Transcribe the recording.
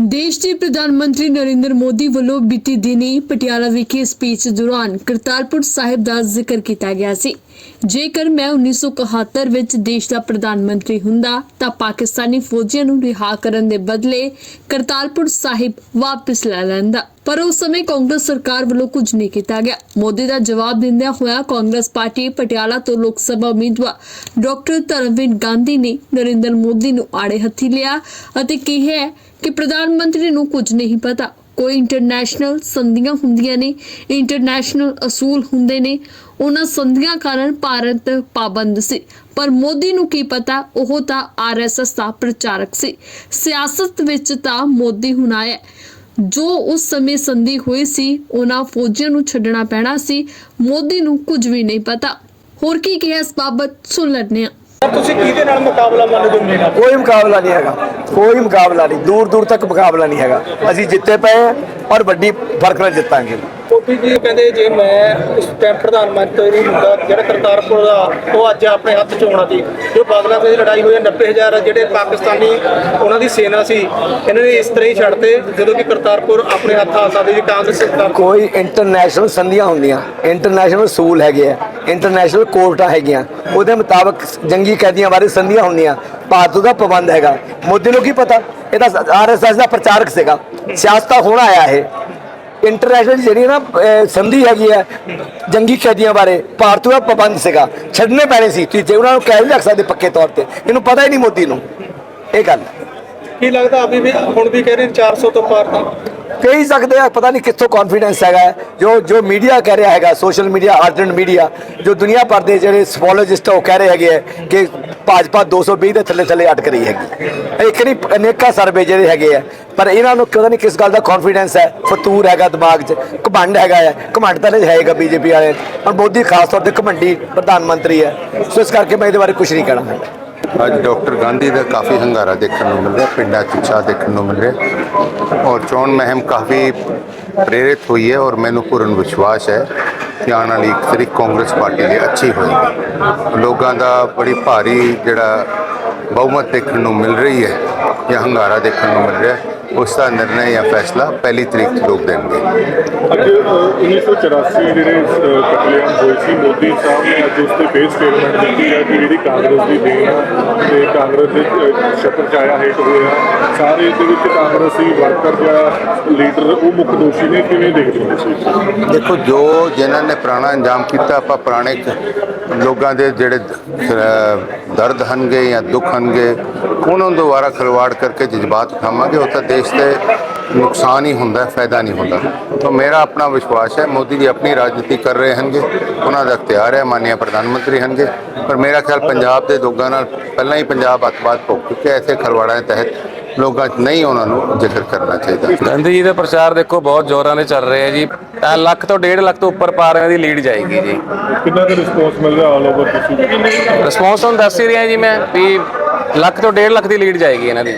ਦੇਸ਼ ਦੇ ਪ੍ਰਧਾਨ ਮੰਤਰੀ ਨਰਿੰਦਰ ਮੋਦੀ ਵੱਲੋਂ ਬੀਤੀ ਦਿਨੀ ਪਟਿਆਲਾ ਵਿਖੇ ਸਪੀਚ ਦੌਰਾਨ ਕਰਤਾਰਪੁਰ ਸਾਹਿਬ ਦਾ ਜ਼ਿਕਰ ਕੀਤਾ ਗਿਆ ਸੀ। ਜੇਕਰ ਮੈਂ 1971 ਵਿੱਚ ਦੇਸ਼ ਦਾ ਪ੍ਰਧਾਨ ਮੰਤਰੀ ਹੁੰਦਾ, ਤਾਂ ਪਾਕਿਸਤਾਨੀ ਫੌਜੀਆਂ ਨੂੰ ਰਿਹਾ ਕਰਨ ਦੇ ਬਦਲੇ ਕਰਤਾਰਪੁਰ ਸਾਹਿਬ ਵਾਪਸ ਲੈ ਲੈਂਦਾ। ਪਰ ਉਸ ਸਮੇਂ ਕਾਂਗਰਸ ਸਰਕਾਰ ਵੱਲੋਂ ਕੁਝ ਨਹੀਂ ਕੀਤਾ ਗਿਆ। ਮੋਦੀ ਦਾ ਜਵਾਬ ਦਿੰਦਿਆਂ ਹੋਇਆ ਕਾਂਗਰਸ ਪਾਰਟੀ ਪਟਿਆਲਾ ਤੋਂ ਲੋਕ ਸਭਾ ਉਮੀਦਵਾਰ ਡਾਕਟਰ ਧਰਮਵੀਰ ਗਾਂਧੀ ਨੇ ਨਰਿੰਦਰ ਮੋਦੀ ਨੂੰ ਆੜੇ ਹੱਥੀ ਲਿਆ ਅਤੇ ਕਿਹਾ ਕਿ ਪ੍ਰਧਾਨ ਮੰਤਰੀ ਨੂੰ ਕੁਝ ਨਹੀਂ ਪਤਾ। ਕੋਈ ਇੰਟਰਨੈਸ਼ਨਲ ਸੰਧੀਆਂ ਹੁੰਦੀਆਂ ਨੇ ਇੰਟਰਨੈਸ਼ਨਲ ਅਸੂਲ ਹੁੰਦੇ ਨੇ। ਉਹਨਾਂ ਸੰਧੀਆਂ ਕਾਰਨ ਭਾਰਤ ਪਾਬੰਦ ਸੀ। ਪਰ ਮੋਦੀ ਨੂੰ ਕੀ ਪਤਾ, ਉਹ ਤਾਂ ਆਰਐਸਐਸ ਦਾ ਪ੍ਰਚਾਰਕ ਸੀ। ਸਿਆਸਤ ਵਿੱਚ ਤਾਂ ਮੋਦੀ ਹੁਣ ਆਇਆ। ਜੋ ਉਸ ਸਮੇਂ ਸੰਧੀ ਹੋਈ ਸੀ ਉਹਨਾਂ ਫੌਜੀਆਂ ਨੂੰ ਛੱਡਣਾ ਪੈਣਾ ਸੀ। ਮੋਦੀ ਨੂੰ ਕੁਝ ਵੀ ਨਹੀਂ ਪਤਾ। ਹੋਰ ਕੀ ਕਿਹਾ ਇਸ ਬਾਬਤ? ਸੁਣ ਲੈਂਦੇ ਹਾਂ। ਤੁਸੀਂ ਕਿਹਦੇ ਨਾਲ ਮੁਕਾਬਲਾ ਮੰਨਦੇ ਹੋ ਮੇਰਾ ਕੋਈ ਮੁਕਾਬਲਾ ਨਹੀਂ ਹੈਗਾ। ਕੋਈ ਮੁਕਾਬਲਾ ਨਹੀਂ। ਦੂਰ ਦੂਰ ਤੱਕ ਮੁਕਾਬਲਾ ਨਹੀਂ ਹੈਗਾ। ਅਸੀਂ ਜਿੱਤੇ ਪਏ ਹਾਂ ਔਰ ਵੱਡੀ ਫ਼ਰਕ ਨਾਲ ਜਿੱਤਾਂਗੇ। ਕੋਟੀ ਜੀ ਕਹਿੰਦੇ ਜੇ ਮੈਂ ਇਸ ਟਾਈਮ ਪ੍ਰਧਾਨ ਮੰਤਰੀ ਹੁੰਦਾ ਜਿਹੜਾ ਕਰਤਾਰਪੁਰ ਦਾ, ਉਹ ਅੱਜ ਆਪਣੇ ਹੱਥ 'ਚ ਹੋਣਾ ਸੀ, ਜੋ ਬਾਗਲਾਦੇਸ਼ ਦੀ ਲੜਾਈ ਹੋਈ 90000 ਜਿਹੜੇ ਪਾਕਿਸਤਾਨੀ ਉਹਨਾਂ ਦੀ ਸੈਨਾ ਸੀ, ਇਹਨਾਂ ਨੇ ਇਸ ਤਰ੍ਹਾਂ ਹੀ ਛੱਡਤੇ ਜਦੋਂ ਕਿ ਕਰਤਾਰਪੁਰ ਆਪਣੇ ਹੱਥ ਆ ਸਕਦੀ ਸੀ, ਕਾਂਗਰਸ ਸਰਕਾਰ ਕੋਈ ਇੰਟਰਨੈਸ਼ਨਲ ਸੰਧੀਆਂ ਹੁੰਦੀਆਂ ਇੰਟਰਨੈਸ਼ਨਲ ਅਸੂਲ ਹੈਗੇ ਆ ਇੰਟਰਨੈਸ਼ਨਲ ਕੋਰਟਾਂ ਹੈਗੀਆਂ, ਉਹਦੇ ਮੁਤਾਬਕ ਜੰਗੀ ਕੈਦੀਆਂ ਬਾਰੇ ਸੰਧੀਆਂ ਹੁੰਦੀਆਂ, ਭਾਰਤ ਦਾ ਪਾਬੰਦ ਹੈਗਾ। ਮੋਦੀ ਨੂੰ ਕੀ ਪਤਾ? ਇਹ ਤਾਂ ਆਰਐਸਐਸ ਦਾ ਪ੍ਰਚਾਰਕ ਸੀਗਾ। ਸਿਆਸਤ ਹੋਣਾ ਆਇਆ ਇਹ। ਇੰਟਰਨੈਸ਼ਨਲ ਜਿਹੜੀ ਨਾ ਅਹ, ਸੰਧੀ ਹੈਗੀ ਹੈ ਜੰਗੀ ਕੈਦੀਆਂ ਬਾਰੇ ਭਾਰਤ ਦਾ ਪਾਬੰਦ ਸੀਗਾ ਛੱਡਨੇ ਪੈਣੇ ਸੀ ਤੁਸੀਂ ਜੇ ਉਹਨਾਂ ਨੂੰ ਕਹਿ ਨਹੀਂ ਰੱਖ ਸਕਦੇ ਪੱਕੇ ਤੌਰ ਤੇ ਇਹਨੂੰ ਪਤਾ ਹੀ ਨਹੀਂ ਮੋਦੀ ਨੂੰ। ਇਹ ਗੱਲ ਹੈ। ਕੀ ਲੱਗਦਾ ਅਭੀ ਵੀ ਹੁਣ ਵੀ ਕਹਿ ਰਹੇ ਨੇ 400 ਤੋਂ ਪਾਰ ਤਾਂ? ਕਹਿ ਹੀ ਸਕਦੇ ਆ, ਪਤਾ ਨਹੀਂ ਕਿੱਥੋਂ ਕੌਨਫੀਡੈਂਸ ਹੈਗਾ ਜੋ ਜੋ ਮੀਡੀਆ ਕਹਿ ਰਿਹਾ ਹੈਗਾ ਸੋਸ਼ਲ ਮੀਡੀਆ ਆਰਜੈਂਟ ਮੀਡੀਆ ਜੋ ਦੁਨੀਆ ਭਰ ਦੇ ਜਿਹੜੇ ਸਪੋਲੋਜਿਸਟ ਉਹ ਕਹਿ ਰਹੇ ਹੈਗੇ ਹੈ ਕਿ ਭਾਜਪਾ 220 ਦੇ ਥੱਲੇ ਥੱਲੇ ਅਟਕ ਰਹੀ ਹੈਗੀ। ਇੱਕ ਨਹੀਂ, ਅਨੇਕਾਂ ਸਰਵੇ ਜਿਹੜੇ ਹੈਗੇ ਆ, ਪਰ ਇਹਨਾਂ ਨੂੰ ਪਤਾ ਨਹੀਂ ਕਿਸ ਗੱਲ ਦਾ ਕੌਨਫੀਡੈਂਸ ਹੈ, ਫਤੂਰ ਹੈਗਾ ਦਿਮਾਗ 'ਚ, ਘਮੰਡ ਹੈਗਾ ਹੈ ਘਮੰਡ ਤਾਂ ਨਹੀਂ ਹੈਗਾ ਬੀਜੇਪੀ ਵਾਲੇ। ਹੁਣ ਮੋਦੀ ਖਾਸ ਤੌਰ ਤੇ ਘਮੰਡੀ ਪ੍ਰਧਾਨ ਮੰਤਰੀ ਹੈ, ਸੋ ਇਸ ਕਰਕੇ ਮੈਂ ਇਹਦੇ ਬਾਰੇ ਕੁਝ ਨਹੀਂ ਕਹਿਣਾ। ਅੱਜ ਡਾਕਟਰ ਗਾਂਧੀ ਦਾ ਕਾਫੀ ਹੰਗਾਰਾ ਦੇਖਣ ਨੂੰ ਮਿਲ ਰਿਹਾ, ਪਿੰਡਾਂ 'ਚ ਉਤਸ਼ਾਹ ਦੇਖਣ ਨੂੰ ਮਿਲ ਰਿਹਾ। ਔਰ ਚੋਣ ਮਹਿਮ ਕਾਫੀ ਪ੍ਰੇਰਿਤ ਹੋਈ ਹੈ ਔਰ ਮੈਨੂੰ ਪੂਰਨ ਵਿਸ਼ਵਾਸ ਹੈ ਕਿ ਆਉਣ ਵਾਲੀ ਇੱਕ ਤਰੀਕ ਕਾਂਗਰਸ ਪਾਰਟੀ ਦੀ ਅੱਛੀ ਹੋਏਗੀ। ਲੋਕਾਂ ਦਾ ਬੜੀ ਭਾਰੀ ਜਿਹੜਾ ਬਹੁਮਤ ਦੇਖਣ ਨੂੰ ਮਿਲ ਰਹੀ ਹੈ ਜਾਂ ਹੰਗਾਰਾ ਦੇਖਣ ਨੂੰ ਮਿਲ ਰਿਹਾ ਹੈ, ਉਸ ਦਾ ਨਿਰਣਾ ਜਾਂ ਫੈਸਲਾ ਪਹਿਲੀ ਤਰੀਕ ਨੂੰ ਲੋਕ ਦੇਣਗੇ। ਅੱਜ ਅ, 1984 ਜਿਹੜੇ ਕਤਲੇਆਮ ਹੋਏ ਸੀ ਮੋਦੀ ਸਾਹਿਬ ਨੇ ਅੱਜ ਉਸ ਤੇ ਫੇਸ ਸਟੇਟਮੈਂਟ ਦਿੱਤੀ ਹੈ ਕਿ ਜਿਹੜੀ ਕਾਂਗਰਸ ਦੀ ਦੇਣ ਤੇ ਕਾਂਗਰਸ ਦੇ ਛਤਰ ਛਾਇਆ ਹੇਠ ਹੋਇਆ। ਸਾਰੇ ਦੇ ਵਿੱਚ ਕਾਂਗਰਸੀ ਵਰਕਰ ਜਾਂ ਲੀਡਰ, ਉਹ ਮੁੱਖ ਦੋਸ਼ੀ ਨੇ ਕਿਵੇਂ ਦੇਖਦੇ ਹੋ ਤੁਸੀਂ ਦੇਖੋ, ਜੋ ਜਿਨ੍ਹਾਂ ਨੇ ਪੁਰਾਣਾ ਅੰਜਾਮ ਕੀਤਾ, ਆਪਾਂ ਪੁਰਾਣੇ ਲੋਕਾਂ ਦੇ ਜਿਹੜੇ ਦਰਦ ਹਨਗੇ ਜਾਂ ਦੁੱਖ ਹਨਗੇ, ਉਹਨਾਂ ਨੂੰ ਦੁਬਾਰਾ ਖਿਲਵਾੜ ਕਰਕੇ ਜਜ਼ਬਾਤ ਖਾਵਾਂਗੇ। ਉਹ ਤਾਂ ਦੇਸ਼ ਤੇ ਨੁਕਸਾਨ ਹੀ ਹੁੰਦਾ ਫਾਇਦਾ ਨਹੀਂ ਹੁੰਦਾ। ਤਾਂ ਮੇਰਾ ਆਪਣਾ ਵਿਸ਼ਵਾਸ ਹੈ ਮੋਦੀ ਜੀ ਆਪਣੀ ਰਾਜਨੀਤੀ ਕਰ ਰਹੇ ਹਨਗੇ ਉਹਨਾਂ ਦਾ ਇਖਤਿਆਰ ਹੈ ਮਾਨਯ ਪ੍ਰਧਾਨ ਮੰਤਰੀ ਹਨਗੇ ਪਰ ਮੇਰਾ ਖਿਆਲ ਪੰਜਾਬ ਦੇ ਲੋਕਾਂ ਨਾਲ ਪਹਿਲਾਂ ਹੀ ਪੰਜਾਬ ਅੱਤਵਾਦ ਭੁਗਤ ਚੁੱਕਿਆ ਇੱਥੇ ਖਿਲਵਾੜਾਂ ਦੇ ਤਹਿਤ ਲੋਕਾਂ 'ਚ ਨਹੀਂ ਉਹਨਾਂ ਨੂੰ ਜ਼ਿਕਰ ਕਰਨਾ ਚਾਹੀਦਾ। ਗਾਂਧੀ ਜੀ ਦਾ ਪ੍ਰਚਾਰ ਦੇਖੋ ਬਹੁਤ ਜ਼ੋਰਾਂ ਦੇ ਚੱਲ ਰਿਹਾ ਜੀ। ਤਾਂ ਲੱਖ ਤੋਂ 1.5 ਲੱਖ ਤੋਂ ਉੱਪਰ ਪਾਰਿਆਂ ਦੀ ਲੀਡ ਜਾਏਗੀ ਜੀ। ਕਿੰਨਾ ਕੁ ਰਿਸਪੌਂਸ ਮਿਲ ਰਿਹਾ ਆਲ ਓਵਰ ਤੁਸੀਂ? ਰਿਸਪੌਂਸ ਤੁਹਾਨੂੰ ਦੱਸ ਹੀ ਰਿਹਾ ਜੀ ਮੈਂ ਵੀ ਲੱਖ ਤੋਂ 1.5 ਲੱਖ ਦੀ ਲੀਡ ਜਾਏਗੀ ਇਹਨਾਂ ਦੀ।